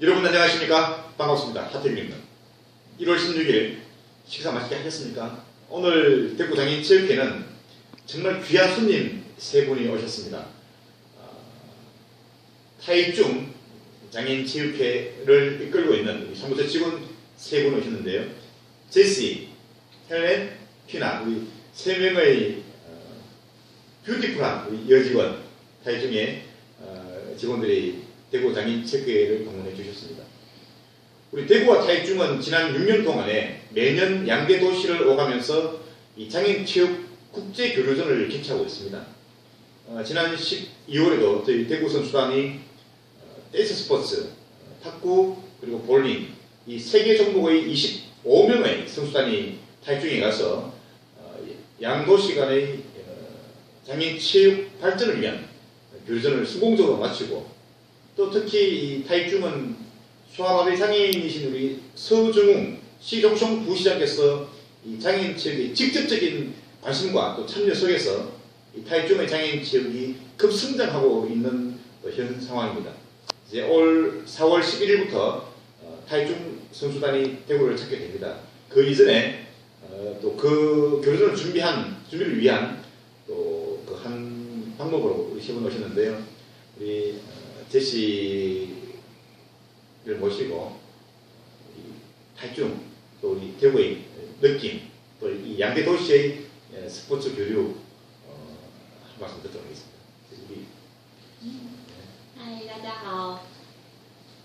여러분 안녕하십니까? 반갑습니다. 하태균입니다. 1월 16일 식사 맛있게 하셨습니까? 오늘 대구 장인 체육회는 정말 귀한 손님 세 분이 오셨습니다. 아, 타이중 장인 체육회를 이끌고 있는 우리 사무처 직원 세 분 오셨는데요. 제시, 헬렌, 피나 우리 세 명의 어, 뷰티풀한 우리 여직원 타이중의 어, 직원들이 대구 장인 체육회를 방문해 주셨습니다. 우리 대구와 타이중은 지난 6년 동안에 매년 양대 도시를 오가면서 이 장인 체육 국제 교류전을 개최하고 있습니다. 어, 지난 12월에도 저희 대구 선수단이 어, 댄스 스포츠, 어, 탁구 그리고 볼링 이 세계 종목의 25명의 선수단이 타이중에 가서 어, 양도시 간의 어, 장인 체육 발전을 위한 교류전을 성공적으로 마치고 또 특히 이 타이중은 수아마비 장애인이신 우리 서정웅 시종성 부시장께서 이 장애인 체육의 직접적인 관심과 또 참여 속에서 이 타이중의 장애인 체육이 급성장하고 있는 또현 상황입니다. 이제 올 4월 11일부터 어, 타이중 선수단이 대구를 찾게 됩니다. 그 이전에 어, 또그 교류전을 준비한 준비를 위한 또 그 한 방법으로 세분 오셨는데요. 우리 어, 제시를 모시고 이 타이중 또 우리 대구의 느낌 또 이 양대 도시의 예, 스포츠 교류 어, 한 말씀 듣도록 하겠습니다. 우리 嗨，大家好，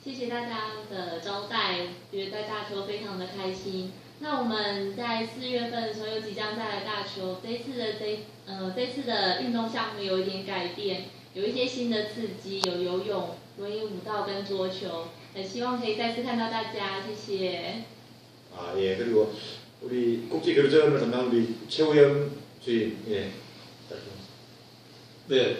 谢谢大家的招待，觉得在大邱非常的开心。那我们在四月份的时候又即将再来大邱，这一次的这呃这次的运动项目有一点改变， 有一些新的刺激，有游泳、轮椅舞蹈跟桌球，很希望可以再次看到大家，谢谢。 아, 예, 그리고 우리 국제 교류전을 담당 우리 최우영 주임, 예. 자, 좀 네.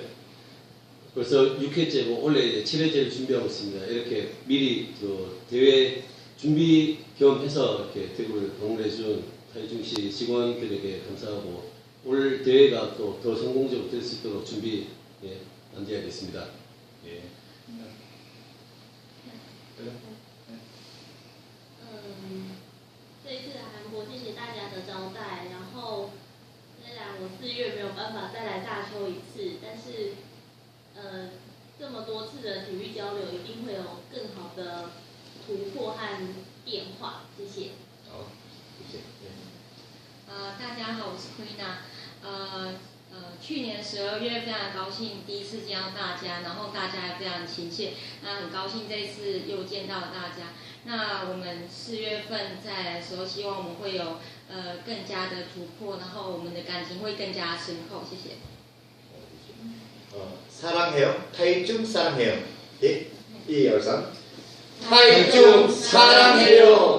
벌써 6회째고 원래 이제 7회째를 준비하고 있습니다. 이렇게 미리 그 대회 준비 겸해서 이렇게 대구를 방문해준 타이중시 직원들에게 감사하고 올 대회가 또 더 성공적으로 될 수 있도록 준비 예, 남겨야겠습니다. 예. 嗯，这一次来韩国，谢谢大家的招待。然后，虽然我四月没有办法再来大邱一次，但是，呃，这么多次的体育交流，一定会有更好的突破和变化。谢谢。 어, 이제, 예. 呃，大家好，我是 Queena。呃 呃，去年十二月非常高兴第一次见到大家，然后大家也非常亲切，那很高兴这一次又见到大家。那我们四月份再来的时候，希望我们会有呃更加的突破，然后我们的感情会更加深厚。谢谢。 어, 사랑해요. 타이중 사랑해요. 예, 이 열상. 타이중 사랑해요.